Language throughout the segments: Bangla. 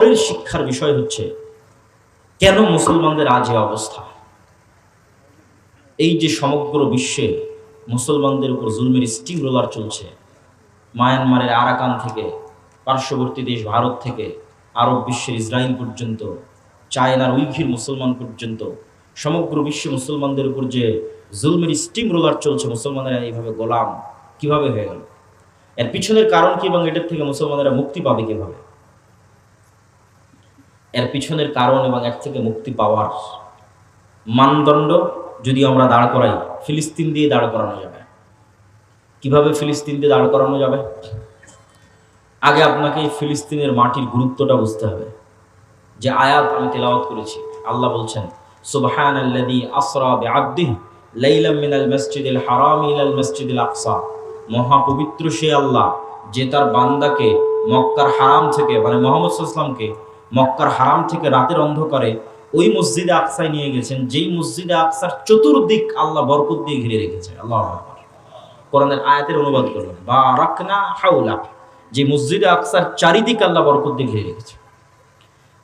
পরের শিক্ষার বিষয় হচ্ছে, কেন মুসলমানদের আজ এ অবস্থা? এই যে সমগ্র বিশ্বে মুসলমানদের উপর জুলমের স্টিম রোলার চলছে, মায়ানমারের আরাকান থেকে, পার্শ্ববর্তী দেশ ভারত থেকে, আরব বিশ্বের ইসরায়েল পর্যন্ত, চায়নার উইঘির মুসলমান পর্যন্ত, সমগ্র বিশ্বে মুসলমানদের উপর যে জুলমের স্টিম রোলার চলছে, মুসলমানেরা এইভাবে গোলাম কীভাবে হয়ে গেল? এর পিছনের কারণ কি এবং এটার থেকে মুসলমানেরা মুক্তি পাবে কীভাবে? এর পিছনের কারণ এবং এর থেকে মুক্তি পাওয়ার মানদণ্ড যদি আমরা দাঁড় করাই, ফিলিস্তিন দিয়ে দাঁড় করানো যাবে। কীভাবে ফিলিস্তিন দিয়ে দাঁড় করানো যাবে? আগে আপনাকে ফিলিস্তিনের মাটির গুরুত্বটা বুঝতে হবে। যে আয়াত আমি তেলাওয়াত করেছি, আল্লাহ বলছেন সুবহান মিনাল হারাম ইলাল মহাপবিত্র সে আল্লাহ, যে তার বান্দাকে মক্কার হারাম থেকে মানে মোহাম্মদ সাল্লামকে মক্কার হারাম থেকে রাতের অন্ধকারে ওই মসজিদে আকসায় নিয়ে গেছেন, যেই মসজিদে আকসার চতুর্দিক আল্লাহ বরকত দিয়ে ঘিরে রেখেছে। আল্লাহ কোরআনের আয়াতের অনুবাদ করলেন বা রাখনা হাউলা যে মসজিদে আকসার চারিদিক আল্লাহ বরকত দিয়ে ঘিরে রেখেছে।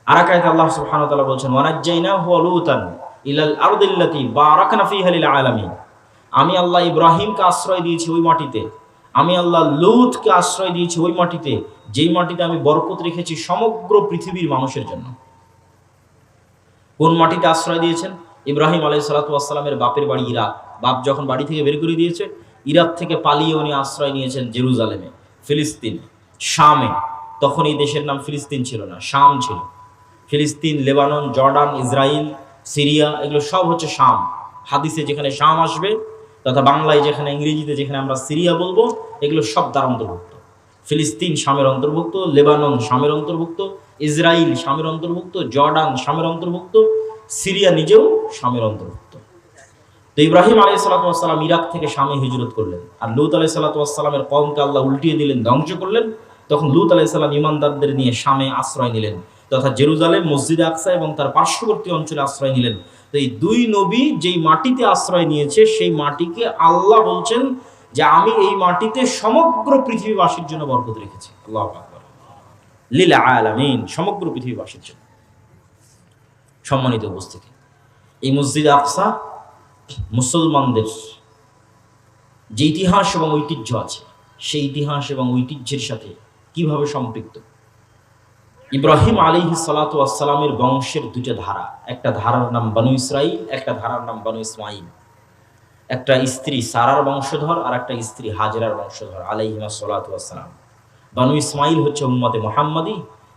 আর এক আল্লাহ সুবহানাহু ওয়া তাআলা বলছেন ওয়ানাজ্জাইনা হুয়া ইলাল আরদিল্লাতি বারাকনা ফিহা লিল আলামিন আমি আল্লাহ ইব্রাহিমকে আশ্রয় দিয়েছি ওই মাটিতে আমি আল্লাহ লুতকে আশ্রয় দিয়েছি ওই মাটিতে, যেই মাটিতে আমি বরকত রেখেছি সমগ্র পৃথিবীর মানুষের জন্য। কোন মাটিতে আশ্রয় দিয়েছেন? ইব্রাহিম আলাই সালাতামের বাপের বাড়ি ইরাক বাপ যখন বাড়ি থেকে বের করে দিয়েছে ইরাক থেকে পালিয়ে উনি আশ্রয় নিয়েছেন জেরুজালেমে, ফিলিস্তিনে, শামে। তখন এই দেশের নাম ফিলিস্তিন ছিল না, শাম ছিল। ফিলিস্তিন, লেবানন, জর্ডান ইসরায়েল সিরিয়া, এগুলো সব হচ্ছে শাম। হাদিসে যেখানে শাম আসবে তথা বাংলায় যেখানে, ইংরেজিতে যেখানে আমরা সিরিয়া বলব, এগুলো সব তার অন্তর্ভুক্ত। ফিলিস্তিন শামের অন্তর্ভুক্ত, লেবানন শামের অন্তর্ভুক্ত ইসরায়েল শামের অন্তর্ভুক্ত, জর্ডান শামের অন্তর্ভুক্ত, সিরিয়া নিজেও শামের অন্তর্ভুক্ত। তো ইব্রাহিম আলাই সালাতাম ইরাক থেকে শামে হিজরত করলেন। আর লুত আলাই সালাতামের কমকে আল্লাহ উল্টিয়ে দিলেন, ধ্বংস করলেন। তখন লুত আলাই সাল্লাম ইমানদারদের নিয়ে শামে আশ্রয় নিলেন, তথা জেরুজালেম, মসজিদে আকসা এবং তার পার্শ্ববর্তী অঞ্চলে আশ্রয় নিলেন। এই দুই নবী যেই মাটিতে আশ্রয় নিয়েছে, সেই মাটিকে আল্লাহ বলছেন যে আমি এই মাটিতে সমগ্র পৃথিবীবাসীর জন্য বরকত রেখেছি। আল্লাহ লীলা আলামিন, সমগ্র পৃথিবীবাসীর জন্য। সম্মানিত উপস্থিতি, এই মসজিদ আকসা মুসলমানদের যে ইতিহাস এবং ঐতিহ্য আছে, সেই ইতিহাস এবং ঐতিহ্যের সাথে কীভাবে সম্পৃক্ত? ইব্রাহিম আলী সালাতামের বংশের দুটো ধারা। একটা ধারার নাম বানু ইসরাইল একটা ধারার নাম বানু ইসমাইল একটা স্ত্রী সারার বংশধর আর একটা স্ত্রী হাজরার বংশধর আলাইহিমা সালাতাম বানু ইসমাইল হচ্ছে উম্মতে মোহাম্মদী,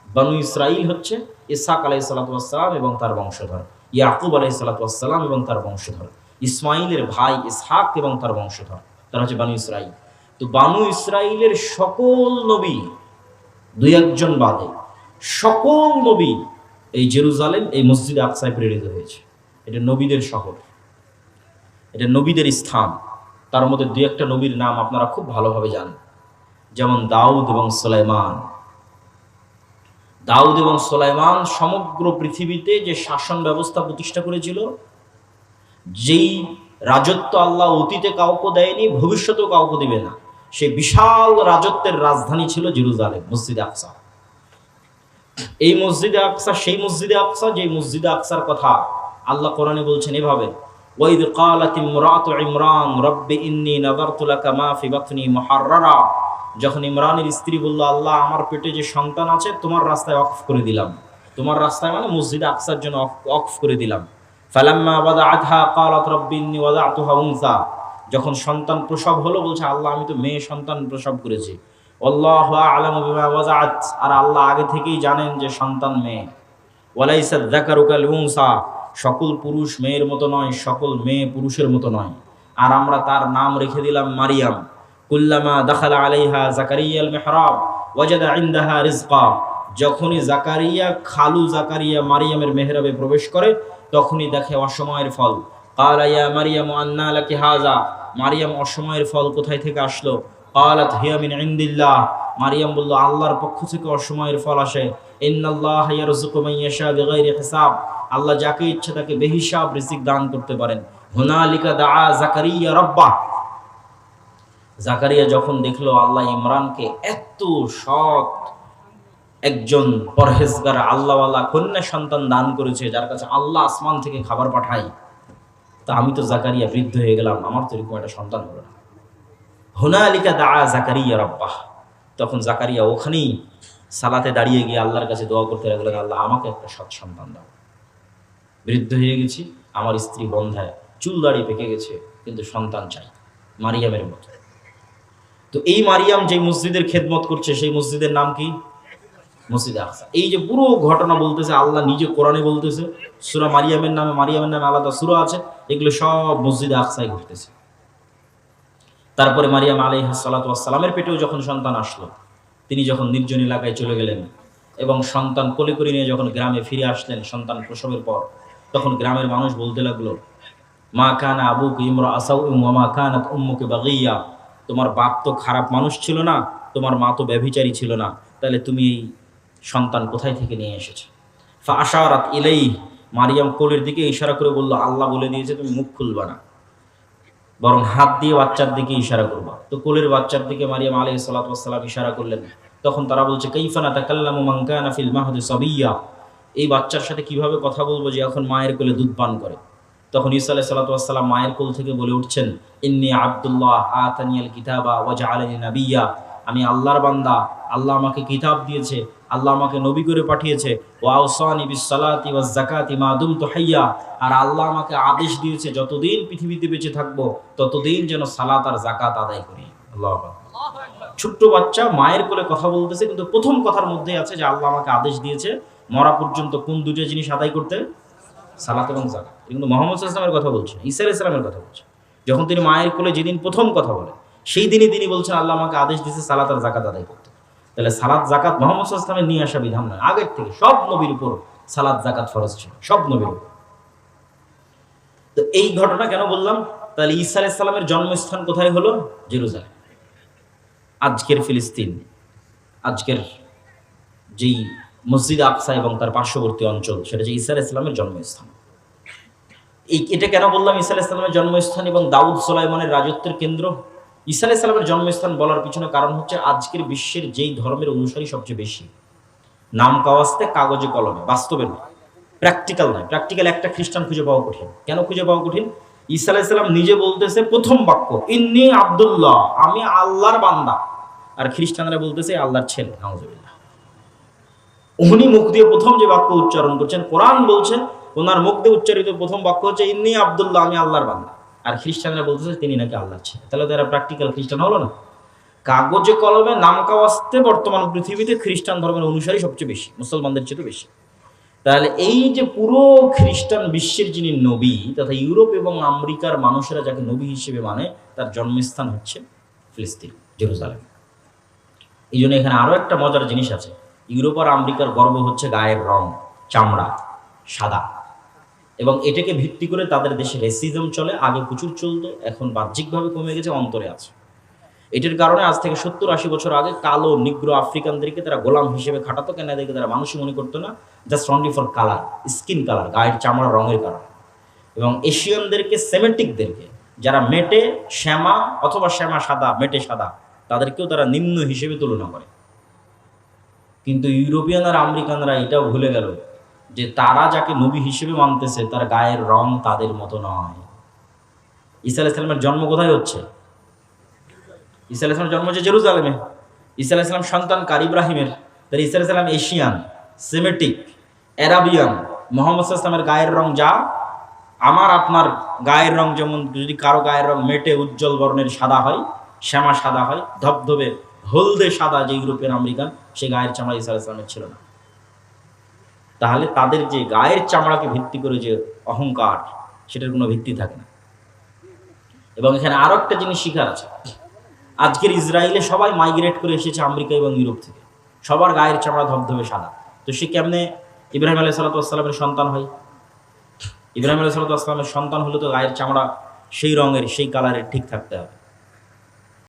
বানু ইসরাইল হচ্ছে ইসাক আলাই সালাতাম এবং তার বংশধর, ইয়াকুব আলাই সালাতাম এবং তার বংশধর ইসমাইলের ভাই ইসহাক এবং তার বংশধর, তারা হচ্ছে বানু ইসরাইল তো বানু ইসরাইলের সকল নবী দুই একজন বাদে। সকল নবী এই জেরুজালেম, এই মসজিদে আকসায় প্রেরিত হয়েছে। এটা নবীদের শহর। এটা নবীদের স্থান। তার মধ্যে দু একটা নবীর নাম আপনারা খুব ভালোভাবে জানেন। যেমন দাউদ এবং সোলাইমান। দাউদ এবং সোলাইমান সমগ্র পৃথিবীতে যে শাসন ব্যবস্থা প্রতিষ্ঠা করেছিল, যেই রাজত্ব আল্লাহ অতীতে কাউকে দেয়নি, ভবিষ্যতেও কাউকে দেবে না, সেই বিশাল রাজত্বের রাজধানী ছিল জেরুজালেম, মসজিদ আকসা। এই মসজিদে আকসা সেই মসজিদে আকসা যে মসজিদে আকসার কথা আল্লাহ কোরআনে বলছেন এভাবে ওয়াইদ قالت امراه عمران رب اني نظرت لك ما في بطني محررا যখন ইমরানের স্ত্রী বলল আল্লাহ আমার পেটে যে সন্তান আছে তোমার রাস্তায় অফ করে দিলাম তোমার রাস্তায় মানে মসজিদে আকসার জন্য অফ করে দিলাম ফালাম্মা ওয়াদাআতহা قالت رب اني وضعتها انثى যখন সন্তান প্রসব হলো বলছে আল্লাহ আমি তো মেয়ে সন্তান প্রসব করেছি আল্লাহ আলাম ওয়াজাত আর আল্লাহ আগে থেকেই জানেন যে সন্তান মেয়ে। ওয়ালাইসা জাকারুকাল উংসা সকল পুরুষ মেয়ের মতো নয়, সকল মেয়ে পুরুষের মতো নয়। আর আমরা তার নাম রেখে দিলাম মারিয়াম। কুল্লামা দাখালা আলাইহা জাকারিয়াল মেহরাব ওয়াজাদা ইন্দাহা রিজকা। যখনই জাকারিয়া খালু জাকারিয়া মারিয়ামের মেহরাবে প্রবেশ করে, তখনই দেখে অসময়ের ফল। কালাইয়া মারিয়াম আন্না লাকি হাজা। মারিয়াম অসময়ের ফল কোথায় থেকে আসলো? কালাত হিয়া মিন ইন্দিল্লাহ। মারিয়াম বলল, আল্লাহর পক্ষ থেকে অসময়ের ফল আসে। ইন্নাল্লাহ ইয়ারযুকু মান ইয়াশা হিসাব। আল্লাহ যাকে ইচ্ছে তাকে বেহিসাব রিজিক দান করতে পারেন। হুনালিকা জাকারিয়া জাকারিয়া যখন দেখল আল্লাহ ইমরানকে এত সৎ একজন পরহেজগার, আল্লাহওয়ালা কন্যা সন্তান দান করেছে, যার কাছে আল্লাহ আসমান থেকে খাবার পাঠাই তা আমি তো জাকারিয়া বৃদ্ধ হয়ে গেলাম, আমার তো এরকম একটা সন্তান হলো না। হোনালিকা দা জাকারিয়া রব্বাহ। তখন জাকারিয়া ওখানেই সালাতে দাঁড়িয়ে গিয়ে আল্লাহর কাছে দোয়া করতে লাগলেন আল্লাহ, আমাকে একটা সৎ সন্তান দাও। বৃদ্ধ হয়ে গেছি, আমার স্ত্রী বন্ধায় চুল দাঁড়িয়ে পেকে গেছে, কিন্তু সন্তান চাই, মারিয়ামের মতো। তো এই মারিয়াম যে মসজিদের খেদমত করছে, সেই মসজিদের নাম কি? মসজিদ আকসা। এই যে পুরো ঘটনা বলতেছে, আল্লাহ নিজে কোরআনে বলতেছে, সুরা মারিয়ামের নামে মারিয়ামের নামে আলাদা সুরা আছে, এগুলো সব মসজিদে আকসায় ঘটতেছে। তারপরে মারিয়াম আলাই সালাতামের পেটেও যখন সন্তান আসলো, তিনি যখন নির্জন এলাকায় চলে গেলেন এবং সন্তান কোলে করে নিয়ে যখন গ্রামে ফিরে আসলেন সন্তান প্রসবের পর, তখন গ্রামের মানুষ বলতে লাগল, মা কানা আবুক ইমরা আসাউ মা কানাত উম্মুকে বাগিয়া। তোমার বাপ তো খারাপ মানুষ ছিল না, তোমার মা তো ব্যভিচারী ছিল না। তাহলে তুমি এই সন্তান কোথায় থেকে নিয়ে এসেছ? ফা আশারাত ইলেই মারিয়াম কোলের দিকে ইশারা করে বলল, আল্লাহ বলে দিয়েছে তুমি মুখ খুলবা না। বরং হাত দিয়ে বাচ্চার দিকে ইশারা করবা। তো কোলের বাচ্চার দিকে মারিয়াম আলী সালাতাম ইশারা করলেন। তখন তারা বলছে কৈফানা তাকাল্লাম মাঙ্কানা ফিল মাহদে সবিয়া? এই বাচ্চার সাথে কীভাবে কথা বলব যে এখন মায়ের কোলে দুধ পান করে? তখন ইসা আলাহ সালাতাম মায়ের কোল থেকে বলে উঠছেন, ইন্নি আবদুল্লাহ আতানিয়াল কিতাবা ওয়াজা আলী নাবিয়া। আমি আল্লাহর বান্দা, আল্লাহ আমাকে কিতাব দিয়েছে, আল্লাহ আমাকে নবী করে পাঠিয়েছে। ও ওয়াউসানি বিসালাতি ওয়াজ জাকাতি মা দুম তো হাইয়া। আর আল্লাহ আমাকে আদেশ দিয়েছে, যতদিন পৃথিবীতে বেঁচে থাকব, ততদিন যেন সালাত আর জাকাত আদায় করি। আল্লাহ ছোট্ট বাচ্চা মায়ের কোলে কথা বলতেছে, কিন্তু প্রথম কথার মধ্যে আছে যে আল্লাহ আমাকে আদেশ দিয়েছে, মরা পর্যন্ত কোন দুটো জিনিস আদায় করতে? সালাত এবং জাকাত কিন্তু মোহাম্মদ ইসলামের কথা বলছে, ঈসা ইসলামের কথা বলছে। যখন তিনি মায়ের কোলে যেদিন প্রথম কথা বলে সেই দিনই তিনি বলছেন, আল্লাহ আমাকে আদেশ দিয়েছে সালাত আর জাকাত আদায় করতে। তাহলে সালাদ জাকাত মোহাম্মদ ইসলামের নিয়ে আসা বিধান নয়। আগের থেকে সব নবীর উপর সালাদ জাকাত ফরজ ছিল, সব নবীর উপর। তো এই ঘটনা কেন বললাম? তাহলে ঈসা আলাইসাল্লামের জন্মস্থান কোথায় হলো? জেরুজালেম। আজকের ফিলিস্তিন, আজকের যেই মসজিদ আকসা এবং তার পার্শ্ববর্তী অঞ্চল, সেটা যে ঈসা ইসলামের জন্মস্থান। এই, এটা কেন বললাম? ঈসা ইসলামের জন্মস্থান এবং দাউদ সোলাইমানের রাজত্বের কেন্দ্র? ঈসা ইসলামের জন্মস্থান বলার পিছনে কারণ হচ্ছে আজকের বিশ্বের যেই ধর্মের অনুসারী সবচেয়ে বেশি। নাম কাওয়াজতে কাগজে কলমে বাস্তবে নয় প্র্যাকটিক্যাল নয়। প্র্যাকটিক্যাল একটা খ্রিস্টান খুঁজে পাওয়া কঠিন। কেন খুঁজে পাওয়া কঠিন? ঈসা আলাইসাল্লাম নিজে বলতেছে, প্রথম বাক্য, ইন্নি আবদুল্লাহ, আমি আল্লাহর বান্দা। আর খ্রিস্টানরা বলতেছে, আল্লাহর ছেলে, নাউজুবিল্লাহ। উনি মুখ দিয়ে প্রথম যে বাক্য উচ্চারণ করছেন, কোরআন বলছেন, ওনার মুখ দিয়ে উচ্চারিত প্রথম বাক্য হচ্ছে, ইন্নি আবদুল্লাহ, আমি আল্লাহর বান্দা। আর খ্রিস্টানরা বলতেছে তিনি নাকি আল্লাহর ছেলে তাহলে তারা প্র্যাকটিক্যাল খ্রিস্টান হলো না। কাগজে কলমে নাম কাওয়াজতে বর্তমান পৃথিবীতে খ্রিস্টান ধর্মের অনুসারী সবচেয়ে বেশি, মুসলমানদের চেয়ে বেশি। তাহলে এই যে পুরো খ্রিস্টান বিশ্বের যিনি নবী, তথা ইউরোপ এবং আমেরিকার মানুষেরা যাকে নবী হিসেবে মানে তার জন্মস্থান হচ্ছে ফিলিস্তিন, জেরুজালেম। এই জন্য এখানে আরও একটা মজার জিনিস আছে। ইউরোপ আর আমেরিকার গর্ব হচ্ছে গায়ের রং, চামড়া, সাদা। এবং এটাকে ভিত্তি করে তাদের দেশে রেসিজম চলে, আগে প্রচুর চলতো, এখন বাহ্যিকভাবে কমে গেছে, অন্তরে আছে। এটার কারণে আজ থেকে সত্তর আশি বছর আগে কালো, নিগ্র আফ্রিকানদেরকে তারা গোলাম হিসেবে খাটাতো, কেন এদেরকে তারা মানুষই মনে করতো না? Just only for colour skin colour গায়ের চামড়া রঙের কারণে। এবং এশিয়ানদেরকে সেমেটিকদেরকে যারা মেটে, শ্যামা অথবা শ্যামা সাদা, মেটে সাদা, তাদেরকেও তারা নিম্ন হিসেবে তুলনা করে। কিন্তু ইউরোপিয়ান আর আমেরিকানরা এটাও ভুলে গেল। যে তারা যাকে নবী হিসেবে মানতেছে, তার গায়ের রং তাদের মতো নয়। ঈসা আলাইসালামের জন্ম কোথায় হচ্ছে? ঈসা আলাইসলামের জন্ম হচ্ছে জেরুজালেমে। ঈসা আলাইসলাম সন্তান কার? ইব্রাহিমের। তাহলে ঈসা আলাইসলাম এশিয়ান, সেমেটিক, অ্যারাবিয়ান। মোহাম্মদ ইসলামের গায়ের রং যা, আমার আপনার গায়ের রং যেমন, যদি কারও গায়ের রং মেটে উজ্জ্বল বর্ণের সাদা হয়, শ্যামা সাদা হয়, ধবধবে, হলদে সাদা যে ইউরোপিয়ান আমেরিকান, সে গায়ের চামড়া ঈসা আলাইসলামের ছিল না। তাহলে তাদের যে গায়ের চামড়াকে ভিত্তি করে যে অহংকার, সেটার কোনো ভিত্তি থাকে না। এবং এখানে আরও একটা জিনিস শিখার আছে। আজকের ইসরায়েলে সবাই মাইগ্রেট করে এসেছে আমেরিকা এবং ইউরোপ থেকে। সবার গায়ের চামড়া ধবধবে সাদা। তো সে কেমনে ইব্রাহিম আলাই সাল্লাতামের সন্তান হয়? ইব্রাহিম আলাই সাল্লাতামের সন্তান হলে তো গায়ের চামড়া সেই রঙের, সেই কালারের ঠিক থাকতে হবে।